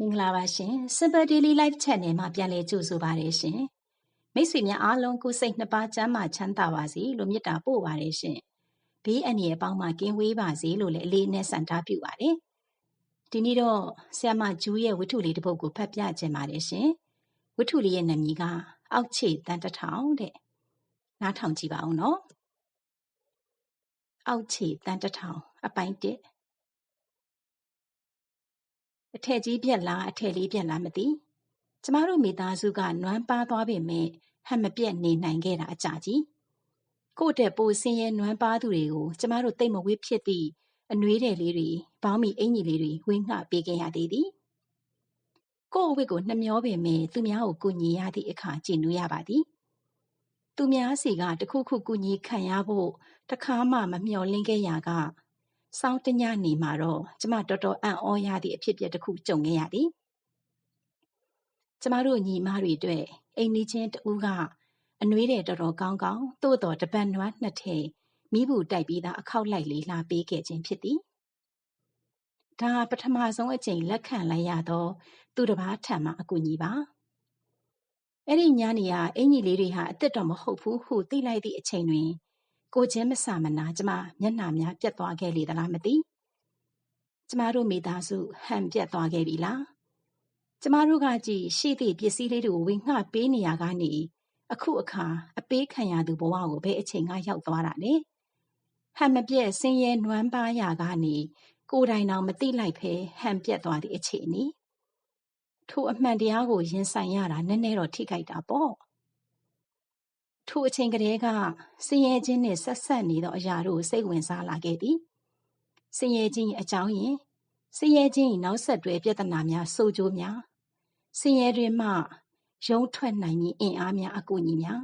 မင်္ဂလာပါရှင် Simple Daily Life Channel မှာပြန်လည်ကြိုဆိုပါရရှင်မိတ်ဆွေများအားလုံးကိုစိတ်နှစ်ပါးချမ်းသာချမ်းသာပါစေလို့မေတ္တာပို့ပါရရှင်ဘေးအန္တရာယ်ပေါင်းမှကင်းဝေးပါစေလို့လည်းအလေးနဲ့ဆန္ဒပြုပါတယ်ဒီနေ့တော့ဆ iam မဂျူးရဲ့ဝတ္ထုလေးတစ်ပုဒ်ကိုဖတ်ပြခြင်းပါတယ်ရှင်ဝတ္ထုလေးရဲ့နာမည်ကအောက်ခြေတန်တထောင်တဲ့နားထောင်ကြည့်ပါဦးနော်အောက်ခြေတန်တထောင်အပိုင်း1 အထက်ကြီးပြက်လားအထက်လေးပြက်လားမသိကျမတို့မိသားစုကနွမ်းပါသွားပေမဲ့ဟန်မပြက်နေနိုင်ခဲ့တာအကြကြီးကို့တဲ့ပိုဆင်းရဲနွမ်းပါသူတွေကိုကျမတို့တိတ်မဝေးဖြစ်သည့်အနှွေးတယ်လေးတွေဘောင်းမီအင်ကြီးလေးတွေဝင်းငှပေးခဲ့ရသေးသည်ကို့အဝတ်ကိုနှမျောပေမဲ့သူများကိုကူညီရသည့်အခါကြည်နူးရပါသည်သူများစီကတခုခုကူညီခံရဖို့တခါမှမမျှော်လင့်ခဲ့ရာက စောင်းတညနေမှာတော့ကျမတော်တော်အံ့ဩရသည့်အဖြစ်အပျက်တစ်ခုကြုံခဲ့ရသည်ကျမတို့ညီမတွေအတွက်အိမ်နီးချင်းတူကအနှွေးတယ်တော်တော်ကောင်းကောင်းသို့တော်တပတ်နွားနှစ်ထည်မိဘူးတိုက်ပြီးသားအခောက်လိုက်လေးလာပေးခဲ့ခြင်းဖြစ်သည်ဒါပထမဆုံးအကြိမ်လက်ခံလိုက်ရသောသူတစ်ပါးထံမှအကူအညီပါအဲ့ဒီညနေကအင်ကြီးလေးတွေဟာအစ်စ်တော်မဟုတ်ဘူးဟုသိလိုက်သည့်အချိန်တွင် ကိုချင်းမဆာမနာကျမမျက်နှာများပြတ်သွားခဲ့လေသလားမသိကျမတို့မိသားစုဟန်ပြတ်သွားခဲ့ပြီလားကျမတို့ကကြည့်ရှိသည့်ပစ္စည်းလေးတွေကိုဝင်ငှပေးနေရကနေအခုအခါအပေးခံရသူဘဝကိုဘယ်အချိန်ကရောက်သွားတာလဲဟန်မပြတ်ဆင်းရဲနွမ်းပါးရာကနေကိုယ်တိုင်တော်မသိလိုက်ဖဲဟန်ပြတ်သွားသည့်အခြေအနေထိုအမှန်တရားကိုရင်ဆိုင်ရတာနည်းနည်းတော့ထိခိုက်တာပေါ့ ထိုအချိန်ကတည်းကဆင်းရဲခြင်းနှင့်ဆက်ဆက်နေသောအရာတို့စိတ်ဝင်စားလာခဲ့သည်ဆင်းရဲခြင်းအကြောင်းရင်းဆင်းရဲခြင်းနောက်ဆက်တွဲပြဿနာများဆိုးကျိုးများဆင်းရဲတွင်မှရုံးထွက်နိုင်မည်အင်အားများအကူအညီများ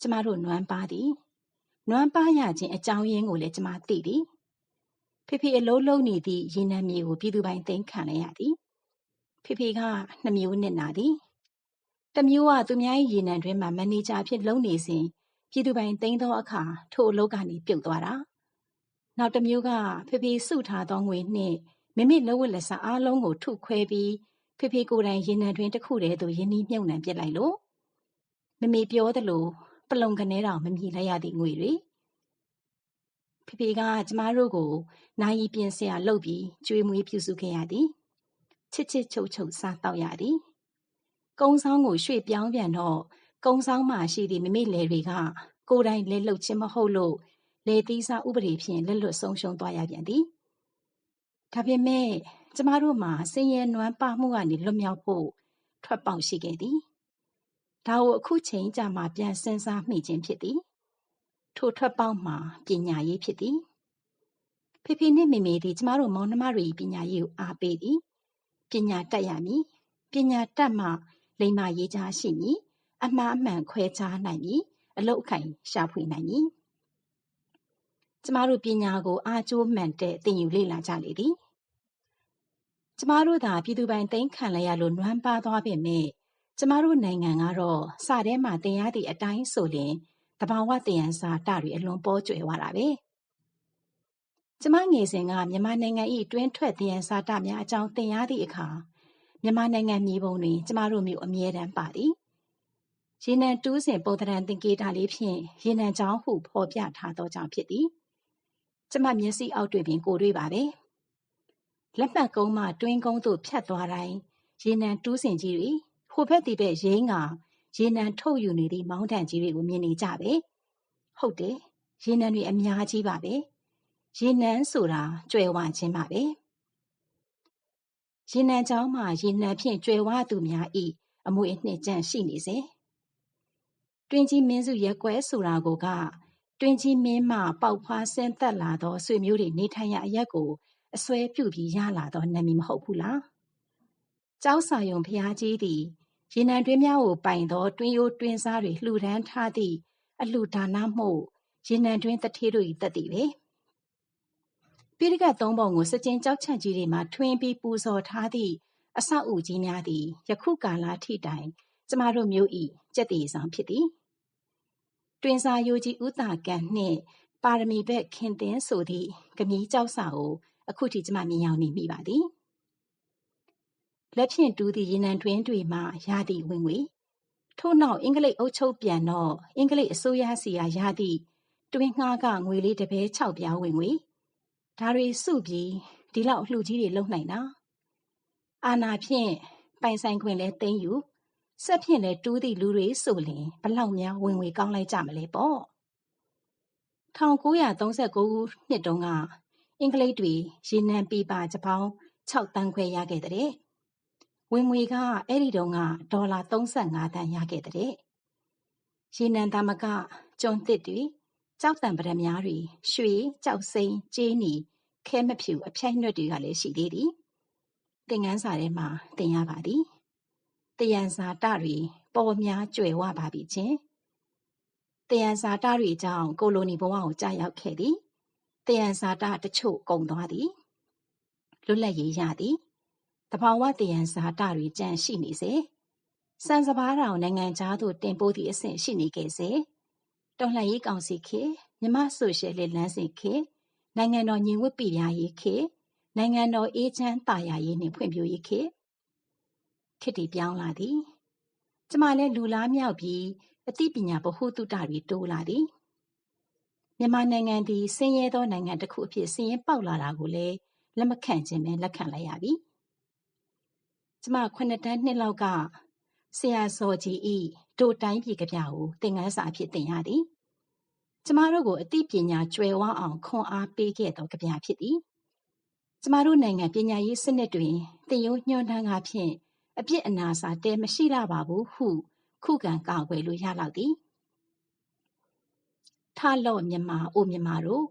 ကျမတို့နွမ်းပါသည်နွမ်းပါရခြင်းအကြောင်းရင်းကိုလည်းကျမသိသည်ဖေဖေအလုံးလုံးနေသည့်ရေနံမြေကိုပြည်သူပိုင်သိမ်းခံရသည်ဖေဖေကနှမျိုးနဲ့နာသည် တမျိုးကသူများ၏ရေနံတွင်းမှာမန်နေဂျာဖြစ်လုပ်နေစဉ်ပြည်သူပိုင်သိမ်းသောအခါထိုအလုပ်ကနေပြုတ်သွားတာနောက်တမျိုးကဖေဖေစုထားသောငွေနှင့်မိမိလက်ဝတ်လက်စားအားလုံးကိုထုခွဲပြီးဖေဖေကိုယ်တိုင်ရေနံတွင်တစ်ခုတည်းသို့ယင်းနှီးမြုပ်နှံပစ်လိုက်လို့မမေပြောသလိုပလုံကနေတောင်မမြည်လိုက်ရသည့်ငွေတွေဖေဖေကကျမတို့ကိုနိုင်ရီပြင်ဆရာလုပ်ပြီးကျွေးမွေးပြုစုခဲ့ရသည်ချစ်ချစ်ချုပ်ချုပ်စားတောက်ရသည် ကုန်းဆောင်ကိုရွှေ့ပြောင်းပြန်တော့ကုန်းဆောင်မှာရှိသည့်မိမိလယ်တွေက ကိုယ်တိုင်လက်လှုပ်ခြင်းမဟုတ်လို့လေသီးစားဥပဒေဖြင့်လက်လွတ်ဆုံးရှုံးသွားရပြန်သည်ဒါပေမဲ့ကျမတို့မှာစင်ရဲနွမ်းပမှုကနေလွတ်မြောက်ဖို့ထွက်ပေါက်ရှိခဲ့သည်ဒါကိုအခုချိန်ကြာမှပြန်စဉ်းစားမိခြင်းဖြစ်သည်ထိုထွက်ပေါက်မှာပညာရေးဖြစ်သည်ဖေဖေနှင့်မေမေသည်ကျမတို့မောင်နှမတွေပညာရေးကိုအားပေးသည်ပညာတတ်ရမည်ပညာတတ်မှ လိမ္မာရေးကြားရှိမည်အမှားအမှန်ခွဲခြားနိုင်မည်အလုတ်အခိုင်ရှာဖွေနိုင်မည်ကျမတို့ပညာကို အားကျိုးမှန်တဲ့သင်ယူလေ့လာကြလေသည်ကျမတို့သာပြည်သူပိုင်သိမ်းခံလိုက်ရလို့နွမ်းပါသွားပေမဲ့ကျမတို့နိုင်ငံကတော့စထဲမှာတင်ရသည့်အတိုင်းဆိုရင်တဘာဝတယံစာတတွေအလွန်ပေါ်ကျွယ်သွားတာပဲကျမငယ်စဉ်ကမြန်မာနိုင်ငံ၏တွင်းထွက်တယံစာတများအကြောင်းသင်ရသည့်အခါ မြန်မာနိုင်ငံမြေပုံတွင် ကျမတို့မျိုး အမြဲတမ်းပါသည် ရေနံတူးစဉ် ပုံသဏ္ဍာန်သင်္ကေတလေးဖြင့် ရေနံချောင်းဟု ဖော်ပြထားသောကြောင့် ဖြစ်သည် ကျမ မျက်စိအောက်တွင်ပင် ကိုတွေ့ပါပဲ လက်မှတ်ကုန်းမှ တွင်းကုန်းသို့ ဖြတ်သွားတိုင်း ရေနံတူးစဉ်ကြီးတွေ ဟိုဘက်ဒီဘက်ရင်းကရေနံထုတ်ယူနေသည့် မောင်းတန်ကြီးတွေကို မြင်နေကြပဲ ဟုတ်တယ် ရေနံတွေ အများကြီးပါပဲ ရေနံဆိုတာ ကြွယ်ဝခြင်းပါပဲ ရေနံချောင်းမှာရေနံဖြင့်ကြွယ်ဝသူများ၏အမွေအနှစ်ကြန့်ရှိနေစေတွင်ကြီးမင်းစုရက်ကွဲဆိုတာကိုကတွင်ကြီးမင်းမှပေါက်ဖွားဆင်းသက်လာသောဆွေမျိုးတွေနေထိုင်ရာအရက်ကိုအစွဲပြုပြီးရလာသောနာမည်မဟုတ်ဘူးလားကျောင်းစာယုံဖျားကြီးသည်ရေနံတွင်းများကိုပိုင်သောတွင်းရိုးတွင်းစားတွေလှူဒန်းထားသည့်အလှူဒါနမှုရေနံတွင်းတထေးတို့၏တည်တည်ပဲ ပိဋကတ်သုံးပုံကိုစကြင်ကြောက်ချန့်ကြီးတွေမှာထွင်းပြီးပူဇော်ထားသည့်အဆောက်အဦကြီးများသည်ယခုကာလထိတိုင်ကျမတို့မျိုး၏ကြက်တည်ဆောင်ဖြစ်သည်တွင်စာယိုကြီးဥတာကံနှင့်ပါရမီဘက်ခင်တင်ဆိုသည့်ကမီးကြောက်စာကိုအခုထိကျမမြင်ရောက်နေမိပါသည်လက်ဖြင့်တူးသည့်ရေနံတွင်းတွေမှရသည့်ဝင်ငွေထို့နောက်အင်္ဂလိပ်အုပ်ချုပ်ပြန်တော့အင်္ဂလိပ်အစိုးရစီကရသည့်တွင်းငှားကငွေလေးတစ်ပဲ6ပြားဝင်ငွေ ဒါတွေစုပြီးဒီလောက်လှူကြီးတွေလုံနိုင်တာအာနာဖြင့်ပိုင်ဆိုင်ခွင့်လဲသိမ်းယူဆက်ဖြင့်လဲတူးသည့်လူတွေဆိုလင်ဘလောက်များဝင်ငွေကောင်းလိုက်ကြမလဲပေါ့1939ခုနှစ်တုန်းကအင်္ဂလိပ်တွေရေနံပီပါဂျပေါင်း6တန်းခွဲရခဲ့တဲ့ဝင်ငွေကအဲ့ဒီတုန်းကဒေါ်လာ35တန်းရခဲ့တဲ့ရေနံသမကကျွန်းသစ်တွေ ကြောက်တံပရမများတွေရွှေကြောက်စိမ်း ကြေးနီ ခဲမဖြူ အဖြိုက်နှွက်တွေကလည်း ရှိသေးသည် သင်ငန်းစာထဲမှာ သင်ရပါသည်တယံဇာတတွေ ပေါ်များကြွယ်ဝပါပြီချင်းတယံဇာတတွေကြောင့် ကိုလိုနီဘဝကိုကြာရောက်ခဲ့သည်တယံဇာတတချို့ ကုန်သွားသည် လွတ်လပ်ရေးရသည်တဘာဝတယံဇာတတွေကြန့်ရှိနေစေစံစဘာတောင် နိုင်ငံသားတို့ တင်ပို့သည့်အဆင့် ရှိနေခဲ့စေ တော်လှန်ရေးကောင်စီခေမြမဆိုရှယ်လစ်လမ်းစဉ်ခေနိုင်ငံတော်ညီဝတ်ပြည်ပြရေးခေနိုင်ငံတော်အေးချမ်းသာယာရေးနှင့်ဖွံ့ဖြိုးရေးခေခေတ်တည်ပြောင်းလာသည်ကျမလည်းလူလားမြောက်ပြီးအသိပညာဗဟုသုတတွေတိုးလာသည်မြန်မာနိုင်ငံသည်ဆင်းရဲသောနိုင်ငံတစ်ခုအဖြစ်ဆင်းရဲပေါက်လာတာကိုလည်းလက်မခံခြင်းပဲလက်ခံလိုက်ရပြီကျမခုနှစ်တန်းနှစ်လောက်ကဆရာစောကြီးဤ တို့တိုင်းပြည်ကြပြကိုသင်ခန်းစာအဖြစ်သင်ရသည်ကျမတို့ကိုအသိပညာကျွယ်ဝအောင်ခွန်အားပေးခဲ့သောကြပြဖြစ်သည်ကျမတို့နိုင်ငံပညာရေးစနစ်တွင်သင်ရိုးညွှန်းတမ်းကားဖြင့်အပြစ်အနာစာတဲမရှိလာပါဘူးဟု ခုခံကာကွယ်လို့ရလောက်သည်ထလော့မြမအိုမြမတို့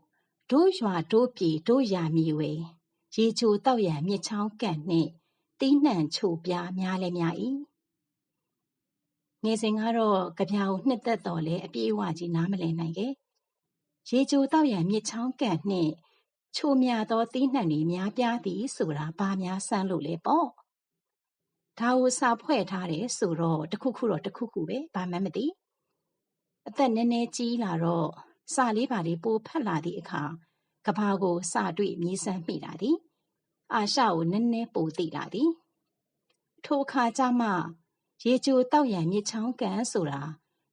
တို့ရွာတို့ပြည်တို့ရာမီဝေရေချိုတောက်ရန်မြစ်ချောင်းကန့်နှင့်တီးနှံချိုပြားများလဲများ၏ ငယ်စဉ်ကတော့ကြပြာကိုနှစ်သက်တော်လဲအပြေးအဝကြီးနားမလည်နိုင်ခဲ့ရေချိုတောက်ရန်မြစ်ချောင်းကန့်နှင့်ချိုမြသောတီးနှံတွေများပြားသည်ဆိုတာဘာများဆန်းလို့လဲပေါ့ဒါကိုစာဖွဲ့ထားတယ်ဆိုတော့တခုခုတော့တခုခုပဲဘာမှမသိအသက်နည်းနည်းကြီးလာတော့စာလေးပါလေးပိုဖတ်လာသည့်အခါကဘာကိုစာတွေ့မြည်ဆန်းမိလာသည်အာရှကိုနည်းနည်းပိုသိလာသည်ထိုအခါကျမှ ရေချိုတောက်ရန်မြစ်ချောင်းကန်ဆိုတာ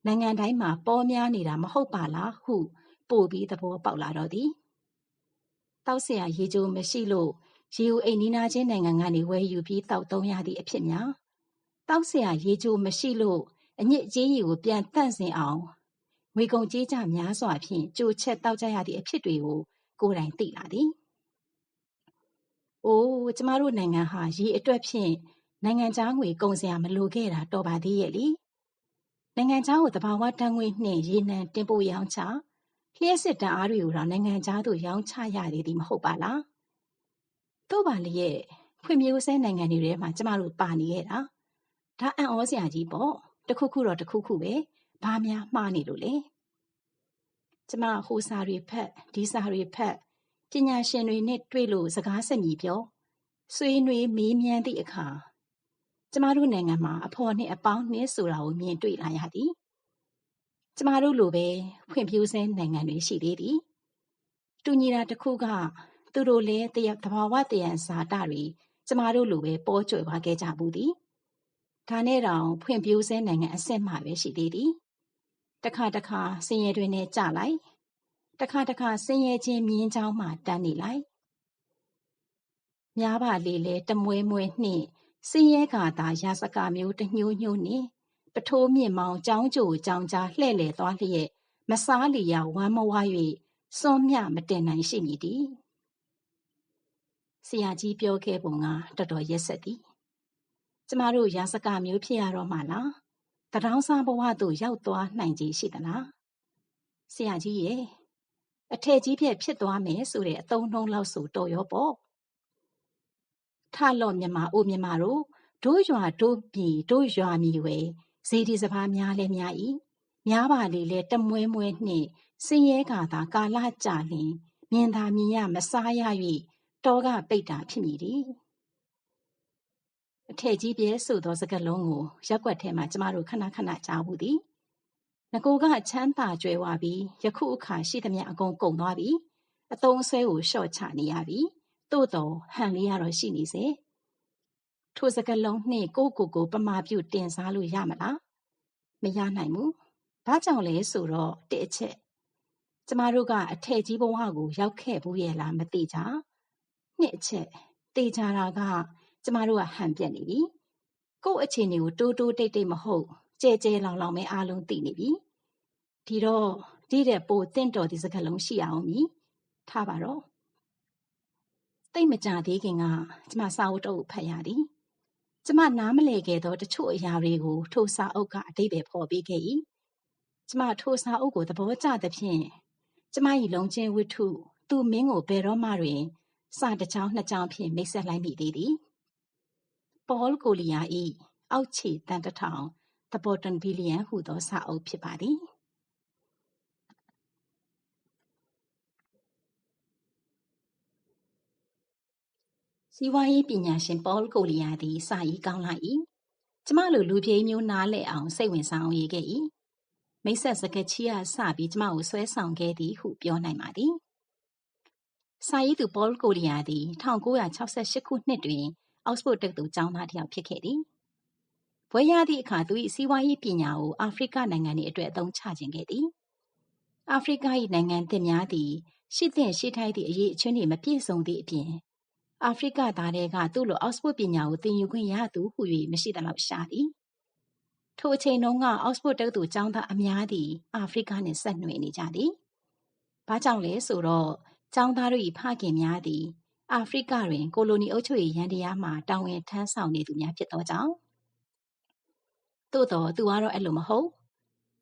နိုင်ငံတိုင်းမှာပေါ်များနေတာမဟုတ်ပါလားဟုပို့ပြီးသဘောပေါက်လာတော့သည်တောက်เสียရေချိုမရှိလို့ရေဦးအိမ်နီးနားချင်းနိုင်ငံကနေဝယ်ယူပြီးတောက်သုံးရသည့်အဖြစ်များတောက်เสียရေချိုမရှိလို့အညစ်အကြေးကြီးကိုပြန်တန့်စင်အောင်ငွေကုန်ကြေးကျများစွာဖြင့်ကြိုချက်တောက်ကြရသည့်အဖြစ်တွေကိုကိုယ်တိုင်သိလာသည်။အိုးကျမတို့နိုင်ငံဟာရေအတွက်ဖြင့် နိုင်ငံခြားငွေကုန်စရာမလိုခဲ့တာတော်ပါသေးရဲ့လေ။နိုင်ငံခြားကိုတဘာဝတန်ငွေနှင့်ရေနံတင်ပို့ရောင်းချလျှက်စစ်တန်အားတွေကိုတော့နိုင်ငံခြားသို့ရောင်းချရသေးသည်မဟုတ်ပါလား။တို့ပါလျက်ဖွံ့ဖြိုးဆဲနိုင်ငံတွေထဲမှာကျမတို့ပါနေခဲ့တာ။ဒါအံ့ဩစရာကြီးပေါ့။တခုခုတော့တခုခုပဲ။ဘာများမှားနေလို့လဲ။ကျမဟိုစာတွေဖတ်ဒီစာတွေဖတ်ပညာရှင်တွေနဲ့တွေ့လို့စကားဆက်မြည်ပြောဆွေးနွေးမေးမြန်းသည့်အခါ ကျမတို့နိုင်ငံမှာအဖော်နှင့်အပေါင်းနှင့်ဆိုတာကိုမြင်တွေ့လာရသည်ကျမတို့လိုပဲဖွံ့ဖြိုးဆဲနိုင်ငံတွေရှိသေးသည်တူညီတာတစ်ခုကသူတို့လည်းတရသဘာဝတယံဇာတတွေကျမတို့လိုပဲပေါ်ကျွယ်သွားခဲ့ကြဘူးသည်ဒါနဲ့တောင်ဖွံ့ဖြိုးဆဲနိုင်ငံအဆင့်မှပဲရှိသေးသည်တခါတခါဆင်းရဲတွင်နဲ့ကြလိုက်တခါတခါဆင်းရဲခြင်းမြင်းချောင်းမှတန်းနေလိုက်များပါလေလေတမွဲမွဲနှင့် စင်းရဲကာသာရာစကာမျိုးတညှိုးညှိုးနှင့်ပထိုးမြင့်မောင်ကြောင်းကြိုကြောင်းကြားလှဲ့လေသွားလျက်မစားလျာဝမ်းမဝါ၍စွန့်မြမတင်နိုင်ရှိမည်တည်းဆရာကြီးပြောခဲ့ပုံကတော်တော်ရက်ဆက်သည်ကျမတို့ရာစကာမျိုးဖြစ်ရတော့မှလားတထောင်းစားဘဝသို့ရောက်သွားနိုင်ကြီးရှိသလားဆရာကြီးရဲ့အထက်ကြီးပြက်ဖြစ်သွားမယ်ဆိုတဲ့အသုံးနှုန်းလောက်ဆိုတော်ရောပေါ့ ထလော့မြမအိုမြမတို့တို့ရွာတို့ပြည်တို့ရွာမီဝဲဇေဒီစဘာများလဲများ၏များပါလေလေတမွဲမွဲနှင့်စင်ရဲကာသာကာလကြာလျင်မြင်သာမြင်ရမစားရ၍တောကပိတ်တာဖြစ်မည်သည်အထက်ကြီးပြဲဆိုသောစကားလုံးကိုရက်ွက်ထဲမှာကျမတို့ခဏခဏကြားဘူးသည်ငကိုကချမ်းသာကြွယ်ဝပြီးယခုအခါရှိသမျှအကုန်ကုန်သွားပြီအတုံးဆွဲကိုလျှော့ချနေရပြီ သို့တော်ဟန်လေးရတော့ရှိနေစေထိုစကားလုံးနှင့်ကိုယ့်ကိုယ်ကိုပမာပြုတင်စားလို့ရမလားမရနိုင်ဘူးဘာကြောင့်လဲဆိုတော့တစ်အချက်ကျမတို့ကအထက်ကြီးဘဝကိုရောက်ခဲ့ဘူးရဲ့လားမသိကြနှစ်အချက်တေချာတာကကျမတို့ကဟန်ပြက်နေပြီကိုယ့်အခြေအနေကိုတိုးတိုးတိတ်တိတ်မဟုတ်ကြဲကြဲလောင်လောင်ပဲအားလုံးသိနေပြီဒီတော့ဒီတဲ့ပိုတင့်တော်ဒီစကားလုံးရှိအောင်မြည်ထားပါတော့ တိတ်မကြသေးခင်ကကျမစာအုပ်တော့ဖတ်ရသည်ကျမနားမလည်ခဲ့သောတချို့အရာတွေကိုထိုစာအုပ်ကအတိတ်ပဲဖော်ပေးခဲ့၏ကျမထိုစာအုပ်ကိုသဘောကျသဖြင့်ကျမ၏လုံချင်းဝတ္ထုသူမင်းကိုဘယ်တော့မှတွင်စာတစ်ချောင်းနှစ်ချောင်းဖြင့်မိတ်ဆက်လိုက်မိသေးသည်ပေါလ်ကိုလီယာ၏အောက်ခြေတန်တထောင် The Bottom Billion ဟုသောစာအုပ်ဖြစ်ပါသည် စီးပွားရေးပညာရှင်ပေါလ်ကိုလီယာသည်စာရေးကောင်းလာ၏ကျမလိုလူပြေးမျိုးနားလဲအောင်စိတ်ဝင်စားအောင်ရေးခဲ့၏မိတ်ဆက်စကချီကစပြီးကျမကိုဆွဲဆောင်ခဲ့သည်ဟုပြောနိုင်ပါသည်စာရေးသူပေါလ်ကိုလီယာသည်1968ခုနှစ်တွင်အောက်စဖို့တက္ကသိုလ်ကျောင်းသားတစ်ယောက်ဖြစ်ခဲ့သည်ဘွဲရသည့်အခါသူ၏စီးပွားရေးပညာကိုအာဖရိကနိုင်ငံ၏အတွက်အသုံးချခြင်းခဲ့သည်အာဖရိက၏နိုင်ငံသစ်များသည်ရှိသင့်ရှိထိုက်သည့်အရေးအချင်းတွေမပြည့်စုံသည့်အပြင် အာဖရိကသားတွေကသူ့လိုအောက်စဖို့ပညာကိုသင်ယူခွင့်ရသူဟု၍မရှိသလောက်ရှာသည်ထိုအချိန်တုန်းကအောက်စဖို့တက္ကသိုလ်ကျောင်းသားအများသည်အာဖရိကနှင့်ဆက်နွယ်နေကြသည်။ဘာကြောင့်လဲဆိုတော့ကျောင်းသားတို့၏ဖခင်များသည်အာဖရိကတွင်ကိုလိုနီအုပ်ချုပ်ရေးယန္တရားမှတာဝန်ထမ်းဆောင်နေသူများဖြစ်သောကြောင့်သို့တော်သူကတော့အဲ့လိုမဟုတ်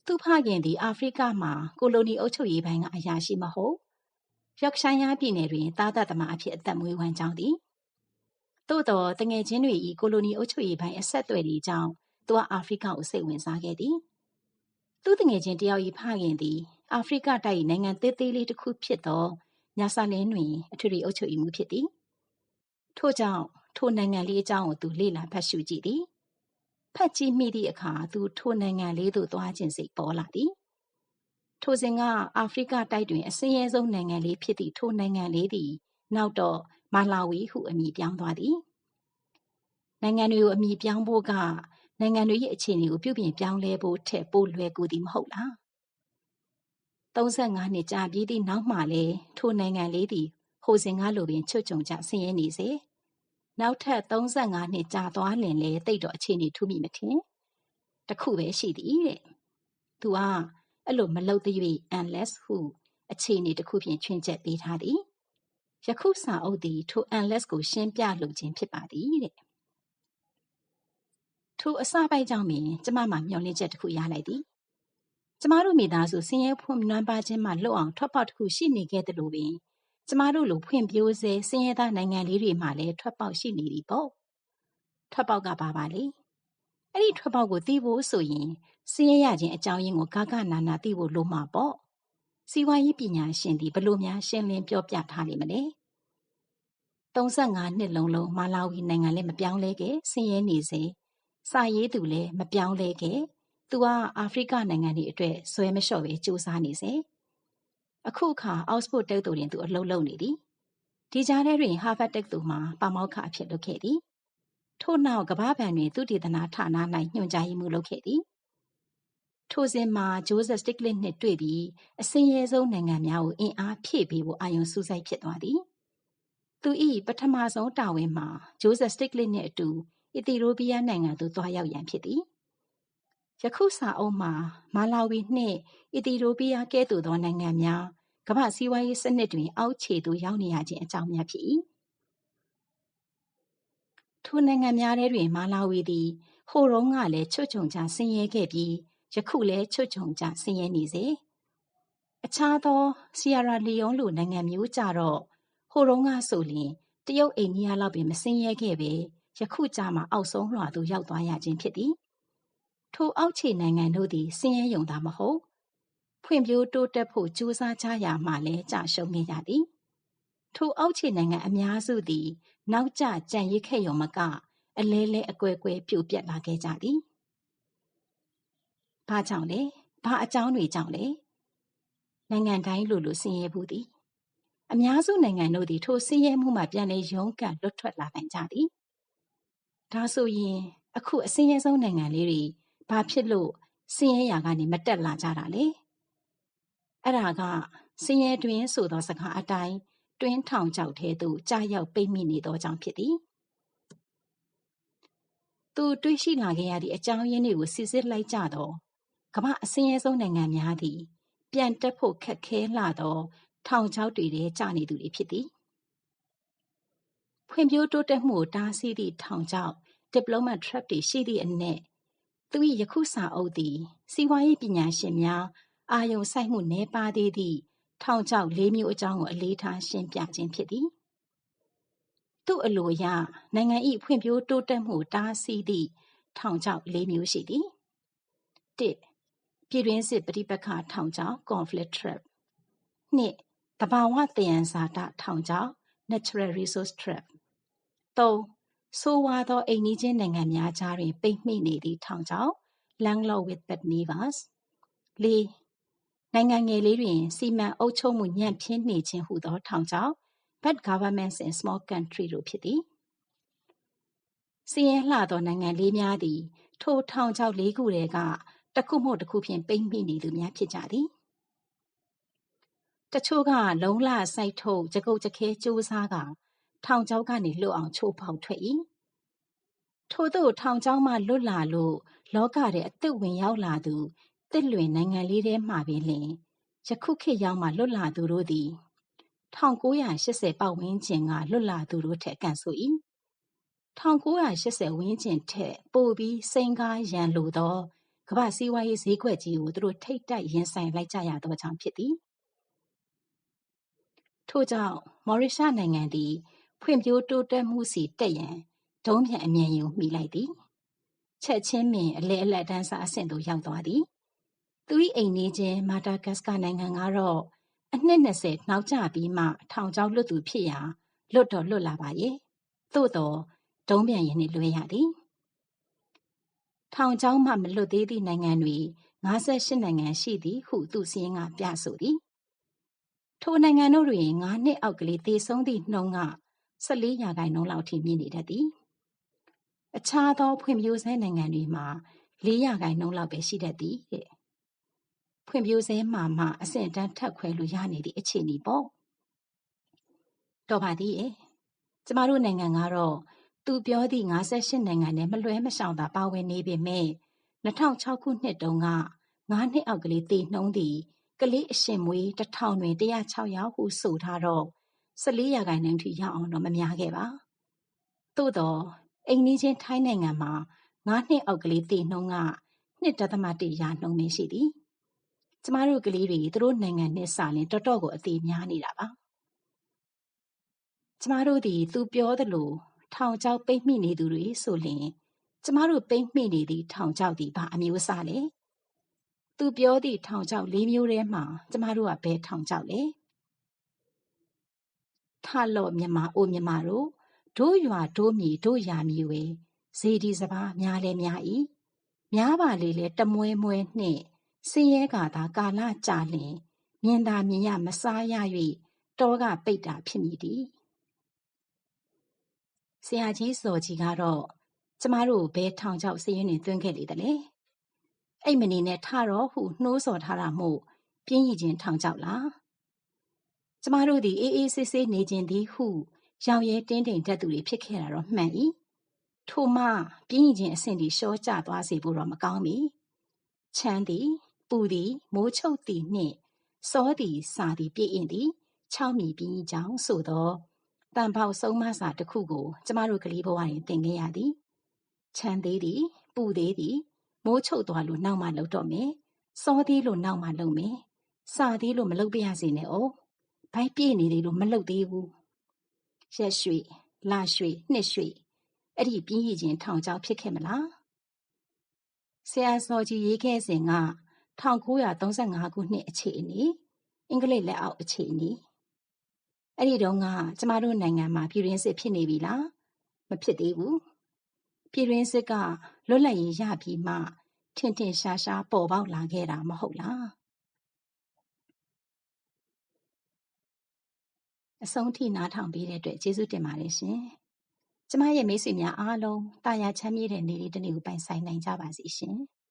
သူဖခင်သည်အာဖရိကမှာကိုလိုနီအုပ်ချုပ်ရေးပိုင်းကအရာရှိမဟုတ် ယောက်ရှိုင်းယားပြည်နယ်တွင် သားသက်သမားအဖြစ် အသက်မွေးဝမ်းကြောင်းသည်သို့တော်တငယ်ချင်းတွေ၏ကိုလိုနီအုပ်ချုပ်ရေးပိုင်းအဆက်အသွယ်တွေကြောင့်သူကအာဖရိကကိုစိတ်ဝင်စားခဲ့သည်သူတငယ်ချင်းတယောက်၏ဖခင်သည်အာဖရိကတိုက်နိုင်ငံသေးသေးလေးတစ်ခုဖြစ်သောညာဆာလင်းတွင်အထွေထွေအုပ်ချုပ်မှုဖြစ်သည်ထို့ကြောင့်ထိုနိုင်ငံလေးအကြောင်းကိုသူလေ့လာဖတ်ရှုကြည့်သည်ဖတ်ကြည့်မိသည့်အခါသူထိုနိုင်ငံလေးသို့သွားခြင်းစိတ်ပေါ်လာသည် ထိုစဉ်ကအာဖရိကတိုက်တွင်အစင်းရဲဆုံးနိုင်ငံလေးဖြစ်သည့်ထိုနိုင်ငံလေးသည် နောက်တော့မာလာဝီဟုအမည်ပြောင်းသွားသည်နိုင်ငံတွေကိုအမည်ပြောင်းဖို့ကနိုင်ငံတွေရဲ့အခြေအနေကိုပြုပြင်ပြောင်းလဲဖို့ထက်ပိုလွယ်ကူသည်မဟုတ်လား35နှစ်ကြာပြီးသည့်နောက်မှလည်းထိုနိုင်ငံလေးသည်ဟိုစဉ်ကလိုပင်ချွတ်ချုံကြဆင်းရဲနေစေနောက်ထပ်35နှစ်ကြာသွားလင်လေတိတ်တော့အခြေအနေထူးမိမထင်တခုပဲရှိသည်တဲ့သူက အဲ့လိုမလုပ်သေး၍ unless ဟုအခြေအနေတစ်ခုဖြင့်ချွင်းချက်ပေးထားသည်ယခုစာအုပ်သည်ထို unless ကိုရှင်းပြလိုခြင်းဖြစ်ပါသည်တဲ့ထိုအစပိုက်ကြောင့်ပင်ကျမမှာမျှော်လင့်ချက်တစ်ခုရလိုက်သည်ကျမတို့မိသားစုဆင်းရဲဖွံ့နွမ်းပါခြင်းမှလွတ်အောင်ထွက်ပေါက်တစ်ခုရှိနေခဲ့တယ်လို့ပင်ကျမတို့လိုဖွံ့ဖြိုးဆဲဆင်းရဲသားနိုင်ငံလေးတွေမှာလည်းထွက်ပေါက်ရှိနေပြီပေါ့ထွက်ပေါက်ကပါပါလေ အဲ့ဒီထွက်ပေါက်ကိုသိဖို့ဆိုရင်ဆင်းရဲရခြင်းအကြောင်းရင်းကိုဂဂနာနာသိဖို့လိုမှာပေါ့စီဝါရေးပညာရှင်ဒီဘလို့များရှင်းလင်းပြောပြထားလိမ့်မလဲ35နှစ်လုံးလုံးမာလာဝီနိုင်ငံလည်းမပြောင်းလဲခဲ့ဆင်းရဲနေစေစာရေးသူလည်းမပြောင်းလဲခဲ့သူကအာဖရိကနိုင်ငံတွေအတွက်ဇွဲမလျှော့ပဲစူးစမ်းနေစေအခုအခါအောက်စဖို့တက္ကသိုလ်တွင်သူအလုပ်လုပ်နေသည်ဒီကြားထဲတွင်ဟာဗတ်တက္ကသိုလ်မှာပါမောက္ခအဖြစ်လုပ်ခဲ့သည် ထို့နောက်ကမ္ဘာ့ဘဏ်တွင်သူတည်တနာဌာန၌ညွှန်ကြားရေးမှူးလုပ်ခဲ့သည် ထိုစဉ်မှာ ဂျိုးဇက်စတစ်ကလစ်နှင့်တွေ့ပြီးအစင်းရဲဆုံးနိုင်ငံများကို အင်အားဖြည့်ပေးဖို့ အာရုံစူးစိုက်ဖြစ်သွားသည် သူ၏ပထမဆုံးတာဝန်မှာ ဂျိုးဇက်စတစ်ကလစ်နှင့်အတူ အီသီယိုးပီးယားနိုင်ငံသို့ သွားရောက်ရန်ဖြစ်သည် ယခုစာအုပ်မှာ မာလာဝီနှင့် အီသီယိုးပီးယားကဲ့သို့သောနိုင်ငံများ ကမ္ဘာစီးပွားရေးစနစ်တွင် အောက်ခြေသို့ ရောက်နေရခြင်းအကြောင်းများဖြစ်၏ ထိုနိုင်ငံများထဲတွင် မာလာဝီသည် ဟိုတုန်းကလည်း ချွတ်ချုံကြဆင်းရဲခဲ့ပြီး ယခုလည်း ချွတ်ချုံကြဆင်းရဲနေစေအခြားသော ဆီယရာလီယွန်လိုနိုင်ငံမျိုးကြတော့ ဟိုတုန်းကဆိုလျှင် တရုတ်အိန္ဒိယလောက်ပင် မဆင်းရဲခဲ့ပဲယခုကြမှာအောက်ဆုံးလွှာသို့ ရောက်သွားရခြင်းဖြစ်သည်ထိုအောက်ခြေနိုင်ငံတို့သည် ဆင်းရဲယုံသာမဟုတ် ဖွံ့ဖြိုးတိုးတက်ဖို့ကြိုးစားကြရာမှလည်းကြရှုံးခဲ့ကြသည်ထိုအောက်ခြေနိုင်ငံအများစုသည် နောက်ကျကြံရစ်ခဲ့ရုံမက အလဲလဲအကွဲကွဲပြိုပြက်လာခဲ့ကြသည်ဘာကြောင့်လဲဘာအကြောင်းတွေကြောင့်လဲနိုင်ငံတိုင်းလိုလိုဆင်းရဲမှုသည်အများစုနိုင်ငံတို့သည်ထိုဆင်းရဲမှုမှပြန်လည်ရုန်းကန်လွတ်ထွက်လာနိုင်ကြသည်ဒါဆိုရင်အခုအစင်းရဲဆုံးနိုင်ငံလေးတွေဘာဖြစ်လို့စင်းရဲရာကနေမတက်လာကြတာလဲအဲ့ဒါကစင်းရဲတွင်ဆိုသောစကားအတိုင်း တွင်းထောင်ချောက်ထဲသို့ကြာရောက်ပိတ်မိနေသောကြောင့်ဖြစ်သည်သူတွေးရှိလာခဲ့ရသည့်အကြောင်းရင်းတွေကိုစစ်စစ်လိုက်ကြတော့ကမ္ဘာအစင်းရဲဆုံးနိုင်ငံများသည် ပြန်တက်ဖို့ခက်ခဲလာသောထောင်ချောက်တွေထဲကျနေသူတွေဖြစ်သည်ဖွံ့ဖြိုးတိုးတက်မှုကိုတားဆီးသည့်ထောင်ချောက် Diplomat Trap တွေရှိသည့်အနက်သူ၏ယခုစာအုပ်သည်စီးပွားရေးပညာရှင်များအာရုံစိုက်မှုနည်းပါးသေးသည့် ထောင်ချောက်လေးမျိုးအကြောင်းကိုအလေးထားရှင်းပြခြင်းဖြစ်သည်။သူ့အလိုအရနိုင်ငံ၏ဖွံ့ဖြိုးတိုးတက်မှုတားဆီးသည့်ထောင်ချောက်လေးမျိုးရှိသည်။၁ပြည်တွင်းစစ်ပဋိပက္ခထောင်ချောက် conflict trap ၂သဘာဝသယံဇာတထောင်ချောက် natural resource trap ၃ဆိုးဝါးသောအိမ်နီးချင်းနိုင်ငံများကြားတွင်ပိတ်မိနေသည့်ထောင်ချောက် landlocked with bad neighbors ၄ နိုင်ငံငယ်လေးတွင် စီမံအုပ်ချုပ်မှုညံ့ဖျင်းနေခြင်းဟူသော ထောင်ချောက် bad governments in small country တို့ဖြစ်သည်။စီးရဲလှသောနိုင်ငံလေးများသည် ထိုထောင်ချောက်လေးခုထဲကတစ်ခုမဟုတ်တစ်ခုဖြင့်ပိတ်မိနေသူများဖြစ်ကြသည်။တချို့ကလုံလစိုက်ထုတ်ကြကုတ်ကြခဲစူးစားကထောင်ချောက်ကနေလွတ်အောင်ချိုးဖောက်ထွက်၏ထို့သို့ထောင်ချောက်မှလွတ်လာလို့လောကထဲအသက်ဝင်ရောက်လာသူ တစ်လွင်နိုင်ငံလေးထဲမှပင်လျှင်ယခုခေတ်ရောက်မှလွတ်လာသူတို့သည်1980ပတ်ဝန်းကျင်ကလွတ်လာသူတို့ထက်ကန်ဆို၏1980ဝန်းကျင်ထက်ပိုပြီးစိန်ကားရန်လိုသောကမ္ဘာစည်းဝါးရေးဈေးကွက်ကြီးကိုသူတို့ထိတ်တိုက်ရင်ဆိုင်လိုက်ကြရသောကြောင့်ဖြစ်သည်ထို့ကြောင့်မော်ရီရှားနိုင်ငံသည်ဖွံ့ဖြိုးတိုးတက်မှုစီတက်ရန်ဒုံးပျံအမြန်ယုံမှီလိုက်သည်ချက်ချင်းပင်အလယ်အလတ်တန်းစားအဆင့်သို့ရောက်သွားသည် သူ၏အိမ်နီးချင်း မာတာဂတ်စကာနိုင်ငံကတော့ အနှစ် 20 နောက်ကျပြီးမှ ထောင်ချောက်လွတ်သူဖြစ်ရာ လွတ်တော်လွတ်လာပါရဲ့သို့တော်ဒုံးပြန်ရင်နှင့်လွှဲရသည်ထောင်ချောက်မှမလွတ်သေးသည့်နိုင်ငံတွေ58နိုင်ငံရှိသည်ဟုသူစည်းရင်းကပြဆိုသည်ထိုနိုင်ငံတို့တွင်9နှစ်အောက်ကလေးသေဆုံးသည့်နှုန်းက14ရာခိုင်နှုန်းလောက်ထိမြင့်နေတတ်သည်အခြားသောဖွံ့ဖြိုးဆဲနိုင်ငံတွေမှာ4ရာခိုင်နှုန်းလောက်ပဲရှိတတ်သည်တဲ့ ဖွံ့ဖြိုးဆဲမှာမှအဆင့်တန်းထပ်ခွဲလို့ရနေသည့်အခြေအနေပေါ့တော်ပါသေးရဲ့ကျမတို့နိုင်ငံကတော့သူပြောသည့်58နိုင်ငံနဲ့မလွဲမရှောင်သာပါဝင်နေပေမဲ့2006ခုနှစ်တုန်းက9နှစ်အောက်ကလေးတည်နှုံးသည်ကလေးအရှင်မွေး1000တွင်106ယောက်ဟုဆိုထားတော့14ရာခိုင်နှုန်းထိရောက်အောင်တော့မများခဲ့ပါသို့တော့အိမ်နီးချင်းထိုင်းနိုင်ငံမှာငါးနှစ်အောက်ကလေးတည်နှုံးက2.1ရာနှုန်းပဲရှိသည် ကျမတို့ကလေးတွေသူတို့နိုင်ငံနဲ့စာလင်တော်တော်ကိုအသေးများနေတာပါကျမတို့ဒီသူပြောသလိုထောင်ချောက်ပိတ်မိနေသူတွေဆိုလျင်ကျမတို့ပိတ်မိနေသည့်ထောင်ချောက်ဒီဘာအမျိုးအစားလဲသူပြောသည့်ထောင်ချောက်၄မျိုးထဲမှာကျမတို့ကဘယ်ထောင်ချောက်လဲထလော့မြမအိုမြမတို့တို့ရွာတို့မြေတို့ရာမြေဝဲဇေဒီစပါးများလဲများ၏များပါလေလေတမွဲမွဲနှင့် စင်းရဲကသာကာလကြာလျင်မြင်သာမြင်ရမစားရ၍တောကပိတ်တာဖြစ်မိသည်ဆရာကြီးစော်ကြီးကတော့ကျမတို့ဘဲထောင်ချောက်စည်ရင်တွင်သွင်းခဲ့လေတလေအိတ်မနေနဲ့ထတော့ဟုနှိုးဆော်ထားတာမို့ပြင်းရည်ချင်းထောင်ချောက်လားကျမတို့သည်အေးအေးဆေးဆေးနေခြင်းသည်ဟု ရောင်ရဲတင်းတိမ်တတ်သူတွေဖြစ်ခဲ့တာတော့မှန်၏ထိုမှပြင်းရည်ချင်းအဆင့်ဒီရှော့ကျသွားစေဖို့တော့မကောင်းမီချမ်းသည် ပူသည်မိုးချုပ်သည်နှင့်စောသည်စာသည်ပြည့်အင်သည်ချောင်းမီပြင်းကြောင်ဆိုသောတန်ပေါက်ဆုံးမစာတစ်ခုကိုကျမတို့ကလေးဘဝတွင်သင်ခဲ့ရသည်ချမ်းသေးသည်ပူသေးသည်မိုးချုပ်သွားလို့နောက်မှလှုပ်တော့မယ်စောသေးလို့နောက်မှလှုပ်မယ်စာသေးလို့မလှုပ်ပြရစေနဲ့哦ဘိုက်ပြည့်နေသေးလို့မလှုပ်သေးဘူးရက်ရွှေလရွှေနှစ်ရွှေအဲ့ဒီပြင်းရည်ချင်းထောင်ချောက်ဖြစ်ခဲ့မလားဆရာစောကြီးရေးခဲ့စဉ်က 1935ခုနှစ်အခြေအနေအင်္ဂလိပ်လက်အောက်အခြေအနေအဲ့ဒီတုန်းကကျမတို့နိုင်ငံမှာပြည်ရင်းစစ်ဖြစ်နေပြီလားမဖြစ်သေးဘူးပြည်ရင်းစစ်ကလွတ်လပ်ရေးရပြီးမှထင်ထင်ရှားရှားပေါ်ပေါက်လာခဲ့တာမဟုတ်လားအဆုံးထိနားထောင်ပေးတဲ့အတွက်ကျေးဇူးတင်ပါတယ်ရှင်ကျမရဲ့မိတ်ဆွေများအားလုံးတာယာချမ်းမြေ့တဲ့နေ့လေးတစ်နေ့ကိုပိုင်ဆိုင်နိုင်ကြပါစေရှင်။